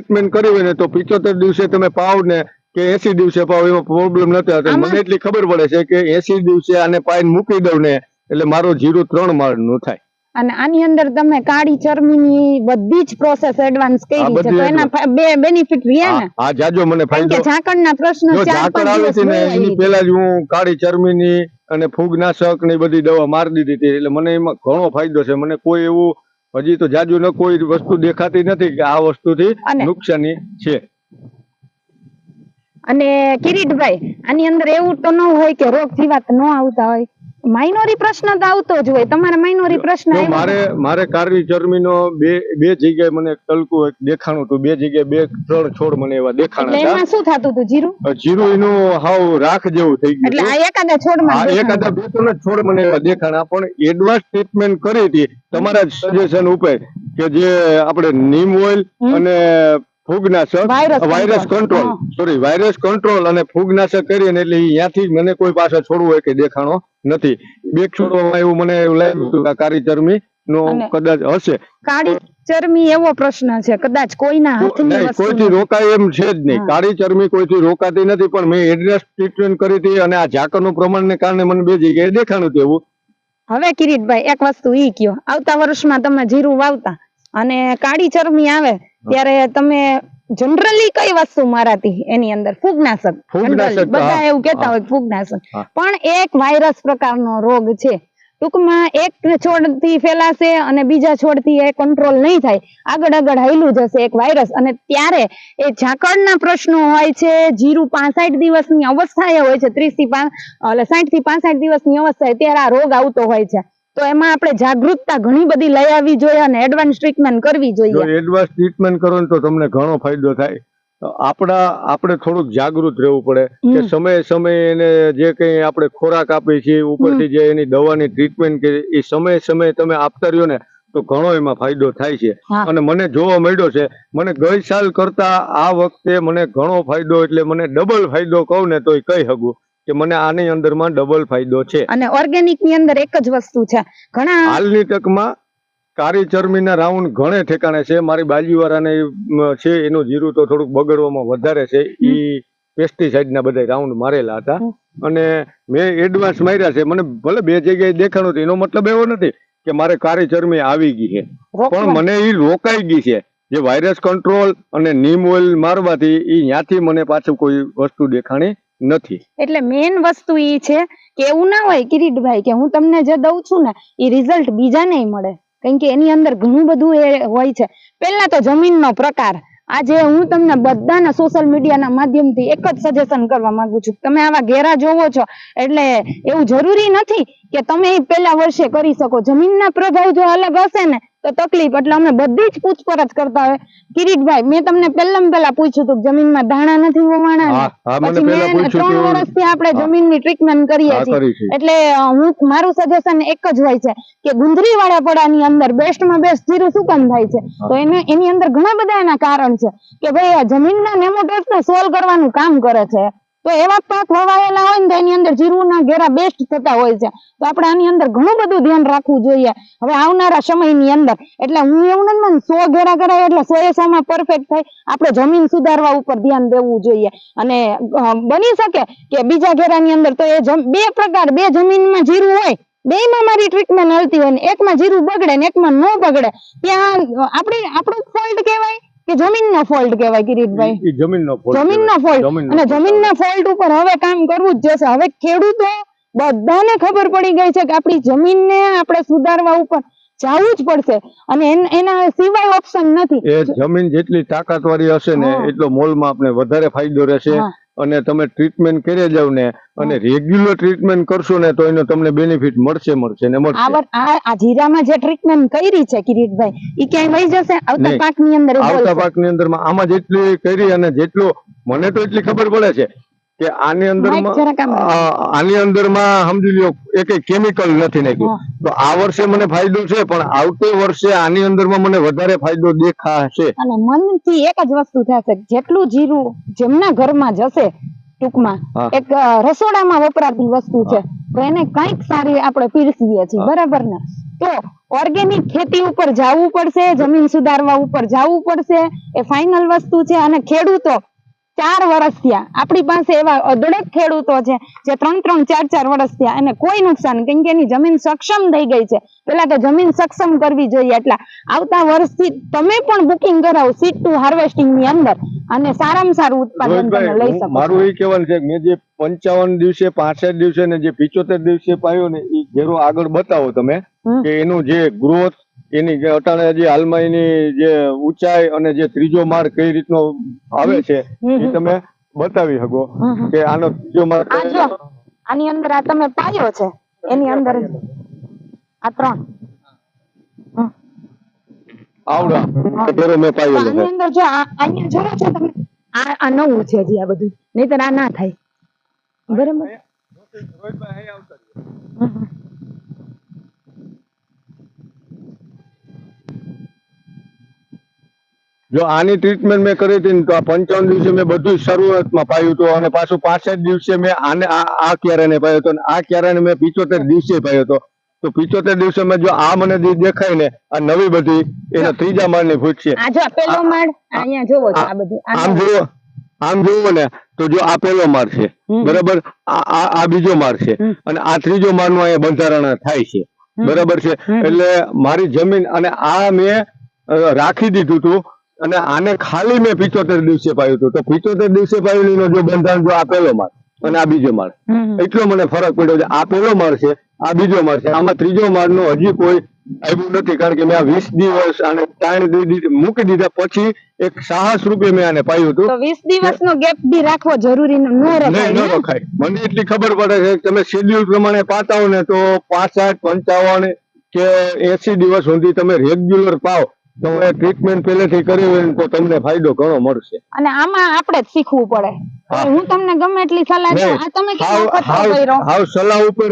Treatment કરી હોય ને તો પિચોતેર દિવસે તમે પાવ ને કે એસી દિવસે પાવ એમાં પ્રોબ્લેમ નથી આવતો. મને એટલી ખબર પડે છે કે એસી દિવસે આને પાઈને મૂકી દઉં ને એટલે મારો જીરું ત્રણ માળનું થાય. અને આની અંદર તમે કાળી ચરમીની બધી જ પ્રોસેસ એડવાન્સ કરી છે. તો એના બે બેનિફિટ રહ્યા ને? આ જાજો મને ફાયદો. ઝાકળના પ્રશ્ન ચાર પાંચ આવી ને એની પહેલા જ હું કાળી ચરમીની અને ફૂગનાશક ને બધી દવા મારી દીધી હતી. એટલે મને એમાં ઘણો ફાયદો છે. મને કોઈ એવું હજી તો જાજુ ન કોઈ વસ્તુ દેખાતી નથી કે આ વસ્તુથી નુકસાની છે. અને કિરીટભાઈ આની અંદર એવું તો ન હોય કે રોગ જીવાત ન આવતા હોય. માઇનોરી પ્રશ્ન તો આવતો જ હોય. તમારે માઇનોરી પ્રશ્ન મારે મારે કાળી ચરમીનો બે બે જગ્યાએ મને તલકું એક દેખાણું હતું. બે જગ્યાએ બે ત્રણ છોડ મને એવા દેખાણા એમાં શું થતું હતું? જીરું? જીરું એનું હાવ રાખ જેવું થઈ એટલે આ એકાદા છોડમાં એકાદા બે ત્રણ છોડ મને એવા દેખાણા. પણ એડવાન્સ ટ્રીટમેન્ટ કરી હતી. તમારા સજેશન ઉપર કે જે આપણે નીમ ઓઇલ અને ફૂગનાશક virus. Control sorry virus control અને ફૂગનાશક કરીને એટલે ત્યાંથી મને કોઈ પાસે છોડવું હોય કે દેખાણો. નથી. બે છોડવામાં એવું મને એવું લાગ્યું કે ચરમી નો કદાચ હશે. કાળી ચરમી એવો પ્રશ્ન છે કદાચ કોઈના હાથની વસ્તુ કોઈથી રોકાય એમ છે જ નહીં. કાળી ચરમી કોઈથી રોકાતી નથી પણ મેં એડ્રેસ ટ્રીટમેન્ટ કરી હતી અને આ ઝાકરનું પ્રમાણને કારણે મને બે જગ્યાએ દેખાણું તેવું હવે કિરીટભાઈ એક વસ્તુ ઈ કયો. આવતા વર્ષમાં તમે જીરું વાવતા અને કાળી ચરમી આવે ત્યારે તમે જનરલી કઈ વસ્તુ મારાતી એની અંદર ફૂગનાશક બધા એવું કેતા હોય ફૂગનાશક. પણ એક વાયરસ પ્રકારનો રોગ છે. ટૂંકમાં એક છોડથી ફેલાશે અને બીજા છોડથી એ કંટ્રોલ નહીં થાય. આગળ આગળ હાયલું જશે એક વાયરસ અને ત્યારે એ ઝાકળના પ્રશ્નો હોય છે જીરું પાસઠ દિવસની અવસ્થાએ હોય છે ત્રીસથી એટલે સાઠથી પાસઠ દિવસની અવસ્થા ત્યારે આ રોગ આવતો હોય છે. તો એમાં આપણે જાગૃતતા ઘણી બધી લઈ આવવી જોઈએ અને એડવાન્સ ટ્રીટમેન્ટ કરવી જોઈએ. એડવાન્સ ટ્રીટમેન્ટ કરો તો તમને ઘણો ફાયદો થાય. આપણા આપણે થોડુંક જાગૃત રહેવું પડે કે સમયે સમયે એને જે કંઈ આપણે ખોરાક આપીએ છીએ ઉપરથી જે એની દવાની ટ્રીટમેન્ટ કે એ સમયે સમયે તમે આપતા રહ્યો ને તો ઘણો એમાં ફાયદો થાય છે. અને મને જોવા મળ્યો છે મને ગઈ સાલ કરતા આ વખતે મને ઘણો ફાયદો એટલે મને ડબલ ફાયદો કહું ને તોય કહી શકું. કે મને આની અંદરમાં ડબલ ફાયદો છે. અને ઓર્ગેનિકની અંદર એક જ વસ્તુ છે. ઘણા હાલની તકમાં કાળી ચરમીના રાઉન્ડ ઘણે ઠેકાણે છે. મારી બાજુવાળાને છે એનું જીરું તો થોડુંક બગડવામાં વધારે છે. ઈ પેસ્ટિસાઇડ ના બધા રાઉન્ડ મારેલા હતા. અને મેં એડવાન્સ માર્યા છે. મને ભલે બે જગ્યાએ દેખાણું હતું એનો મતલબ એવો નથી કે મારે કારી ચરમી આવી ગઈ છે. પણ મને એ રોકાઈ ગઈ છે. જે વાયરસ કંટ્રોલ અને નીમ ઓઇલ મારવાથી એ ત્યાંથી મને પાછું કોઈ વસ્તુ દેખાણી નથી. એટલે મેઇન વસ્તુ ઈ છે કે એવું ના હોય કિરીટભાઈ, કે હું તમને જે દઉં છું ને એ રિઝલ્ટ બીજાને મળે. કેમ કે એની અંદર ઘણું બધું એ હોય છે. પહેલા તો જમીનનો પ્રકાર. આજે હું તમને બધાના સોશિયલ મીડિયાના માધ્યમથી એક જ સજેશન કરવા માંગુ છું. તમે આવા ઘેરા જોવો છો, એટલે એવું જરૂરી નથી કે તમે પેલા વર્ષે કરી શકો. જમીનના પ્રભાવ જો અલગ હશે ને તો તકલીફ એટલે અમે બધી જ પૂછપરછ કરતા હોય. કિરીટભાઈ મેં તમને પહેલા પહેલા પૂછ્યું હતું જમીનમાં દાણા નથી હોવાના પછી મેં ત્રણ વર્ષથી આપણે. જમીનની ટ્રીટમેન્ટ કરીએ છીએ. એટલે હું મારું સજેશન એક જ હોય છે કે ગુંદરી વાળા પડાની અંદર બેસ્ટમાં બેસ્ટ જીરું શું કામ થાય છે? તો એને એની અંદર ઘણા બધા એના કારણ છે કે ભાઈ આ જમીનના ને સોલ્વ કરવાનું કામ કરે છે. તો એવા પાક વવાયેલા હોય ને એની અંદર જીરુના ઘેરા બેસ્ટ થતા હોય છે. તો આપણે આની અંદર ઘણું બધું ધ્યાન રાખવું જોઈએ. હવે આવનારા સમયની અંદર, એટલે હું એવું નથી મને સો ઘેરા કરાય એટલે સો એ સોમાં પરફેક્ટ થાય. આપણે જમીન સુધારવા ઉપર ધ્યાન દેવું જોઈએ. અને બની શકે કે બીજા ઘેરાની અંદર તો એ બે પ્રકાર, બે જમીનમાં જીરું હોય, બેયમાં મારી ટ્રીટમેન્ટ હલતી હોય ને, એકમાં જીરું બગડે ને એકમાં ન બગડે. ત્યાં, આપણે, આપણું ફોલ્ટ કહેવાય. કે જમીનનો ફોલ્ટ કહેવાય કિરીટભાઈ. જમીનનો ફોલ્ટ જમીનનો ફોલ્ટ અને જમીનના ફોલ્ટ ઉપર હવે કામ કરવું જ જશે. હવે ખેડૂતો બધાને ખબર પડી ગઈ છે કે આપણી જમીનને આપણે સુધારવા ઉપર જવું જ પડશે. અને એન- સિવાય ઓપ્શન નથી. એ જમીન જેટલી તાકાતવારી હશે ને એટલો મોલમાં આપણે વધારે ફાયદો રહેશે. અને તમે ટ્રીટમેન્ટ કરી જાવ ને અને રેગ્યુલર ટ્રીટમેન્ટ કરશો ને તો એનો તમને બેનિફિટ મળશે મળશે ને મળશે. આ આ જીરામાં જે ટ્રીટમેન્ટ કરી છે કિરીટભાઈ ઈ ક્યાંય વહી જશે? આવતા. પાકની અંદર આવતા પાકની અંદરમાં આમાં જેટલી કરી અને જેટલો મને તો એટલી ખબર પડે છે. કે આની અંદરમાં આની અંદરમાં સમજી લ્યો એક કેમિકલ નથી નાખ્યું. તો આ વર્ષે મને ફાયદો છે પણ આવતે વર્ષે આની અંદરમાં મને વધારે ફાયદો દેખાશે. અને મનથી એક જ વસ્તુ થશે જેટલું જીરું જેમના ઘરમાં જશે ટૂંકમાં એક રસોડામાં વપરાતી વસ્તુ છે. તો એને કંઈક સારી આપણે પીરસીએ છીએ બરાબર ને? તો ઓર્ગેનિક ખેતી ઉપર જવું પડશે જમીન સુધારવા ઉપર જવું પડશે એ ફાઇનલ વસ્તુ છે. અને ખેડૂતો ચાર વર્ષ થયા. આપણી પાસે એવા અઢળક ખેડૂતો છે જે ત્રણ ત્રણ ચાર ચાર વર્ષ થયા. એને કોઈ નુકસાન કેમ કે એની જમીન સક્ષમ થઈ ગઈ છે. પેલા તો જમીન સક્ષમ કરવી જોઈએ. એટલે આવતા વર્ષથી તમે પણ બુકિંગ કરાવો સીટ ટુ હાર્વેસ્ટિંગની અંદર અને સારામાં સારું ઉત્પાદન તમે લઈ શકો મારું એ કહેવાનું છે મેં જે પંચાવન દિવસે પાસઠ દિવસે ને જે પિચોતેર દિવસે પાયો ને એ ઘેરો આગળ બતાવો તમે કે એનું જે ગ્રોથ એની જે અટાણે જે હાલમાં એની જે ઊંચાઈ અને જે ત્રીજો માળ કઈ રીતનો આવે છે એ તમે બતાવી શકો. કે આનો ત્રીજો માળ આની અંદર આ તમે પાયો છે. એની અંદર આ ત્રણ. આવડા. ઘેરો મેં પાયો આની છે. અંદર જો આ અહીંયા છો તમે આ આ નવું છે હજી આ બધું. નહીતર આ ના થાય. બરાબર. જો આની ટ્રીટમેન્ટ મેં કરી હતી ને તો આ પંચાવન દિવસે મેં બધું શરૂઆતમાં પાયું હતું અને પાછું પાસઠ દિવસે મેં આને આ આ પાયો હતો અને આ ક્યારાને મેં પિચોતેર દિવસે પાયો હતો. તો પિચોતેર દિવસે મેં જો આ મને દેખાય ને આ નવી બધી એના ત્રીજા ફૂટ માળ અહીંયા જોવો છો આમ. જુઓ આમ જુઓ ને તો જો આ પેલો માળ છે. બરાબર? આ બીજો માળ છે. અને આ ત્રીજો માળનું અહીંયા બંધારણ થાય છે. બરાબર છે? એટલે મારી જમીન અને આ મેં રાખી દીધું હતું. અને આને ખાલી મેં પિચોતેર દિવસે પાયું હતું. તો પિચોતેર દિવસે પાયું એનો જો બંધારણ જો આ પેલો માળ અને આ બીજો માળ. એટલો મને ફરક પડ્યો છે. આ પેલો માળ છે આ બીજો માળ છે. આમાં ત્રીજો માળ નો હજી કોઈ આવ્યું નથી કારણ કે મેં આ વીસ દિવસ અને ત્રણ મૂકી દીધા પછી એક સાહસ રૂપે મેં આને પાયું હતું. વીસ દિવસ નો ગેપ બી રાખવો જરૂરી ન રખાય મને એટલી ખબર પડે છે તમે શેડ્યુલ પ્રમાણે પાતા હો ને તો પાસઠ પંચાવન કે એસી દિવસ સુધી તમે રેગ્યુલર પાવ તો ટ્રીટમેન્ટ પહેલેથી કરી હોય તો તમને ફાયદો ઘણો મળશે. અને આમાં આપણે જ શીખવું પડે. હું. તમને ગમે એટલી સલાહ દઉં આ તમે કેમ કર્યો? હાવ સલાહ ઉપર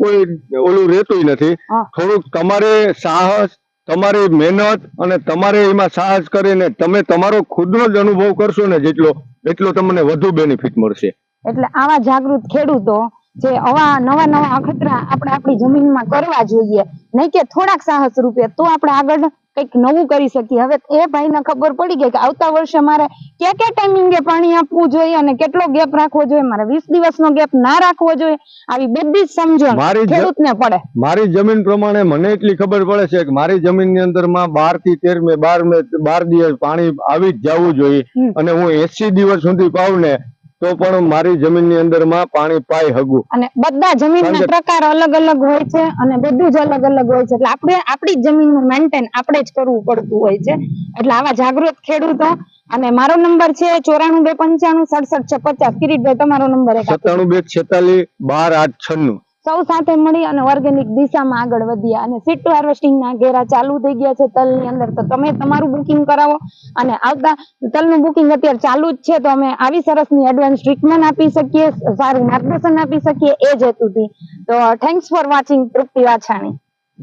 કોઈ ઓલું રહેતું નથી. થોડુંક તમારે સાહસ તમારી મહેનત અને તમારે એમાં સાહસ કરીને તમે તમારો ખુદનો જ અનુભવ કરશો ને જેટલો એટલો તમને વધુ બેનિફિટ મળશે. એટલે આવા જાગૃત ખેડૂતો જે આવા નવા નવા અખતરા આપણે આપણી જમીનમાં કરવા જોઈએ નહીં કે થોડાક સાહસ રૂપે તો આપણે આગળ કંઈક નવું કરી શકીએ. હવે એ ભાઈને ખબર પડી ગઈ કે આવતા વર્ષે મારે ક્યાં ક્યાં ટાઈમિંગે પાણી આપવું જોઈએ અને કેટલો ગેપ રાખવો જોઈએ? મારે વીસ દિવસનો ગેપ ના રાખવો જોઈએ. આવી બધી જ સમજણ ખેડૂતને પડે. મારી જમીન પ્રમાણે મને એટલી ખબર પડે છે કે મારી જમીનની અંદરમાં બારથી તેર મે બાર મે બાર દિવસ પાણી આવી જ જવું જોઈએ અને હું એસી દિવસ સુધી પાઉં ને તો પણ મારી જમીનની અંદરમાં પાણી પાય હગું. અને બધા જમીનના પ્રકાર અલગ અલગ હોય છે અને બધું જ અલગ અલગ હોય છે. એટલે આપણે આપણી જમીન જમીનનું મેન્ટેન આપણે જ કરવું પડતું હોય છે. એટલે આવા જાગૃત ખેડૂતો અને મારો નંબર છે ચોરાણું બે પંચાણું સડસઠ છ પચાસ. કિરીટભાઈ તમારો નંબર સત્તાણું બે છેતાલીસ બાર આઠ છન્નું. સૌ સાથે મળી અને ઓર્ગેનિક દિશામાં આગળ વધ્યા અને સીટ ટુ હાર્વેસ્ટિંગ ઘેરા ચાલુ થઈ ગયા છે તલની અંદર. તો તમે તમારું બુકિંગ કરાવો અને આવતા તલનું બુકિંગ અત્યારે ચાલુ જ છે, તો અમે આવી સરસની એડવાન્સ ટ્રીટમેન્ટ આપી શકીએ, સારું માર્ગદર્શન આપી શકીએ, એ જ હેતુથી. તો thanks for watching Trupti Vachhani.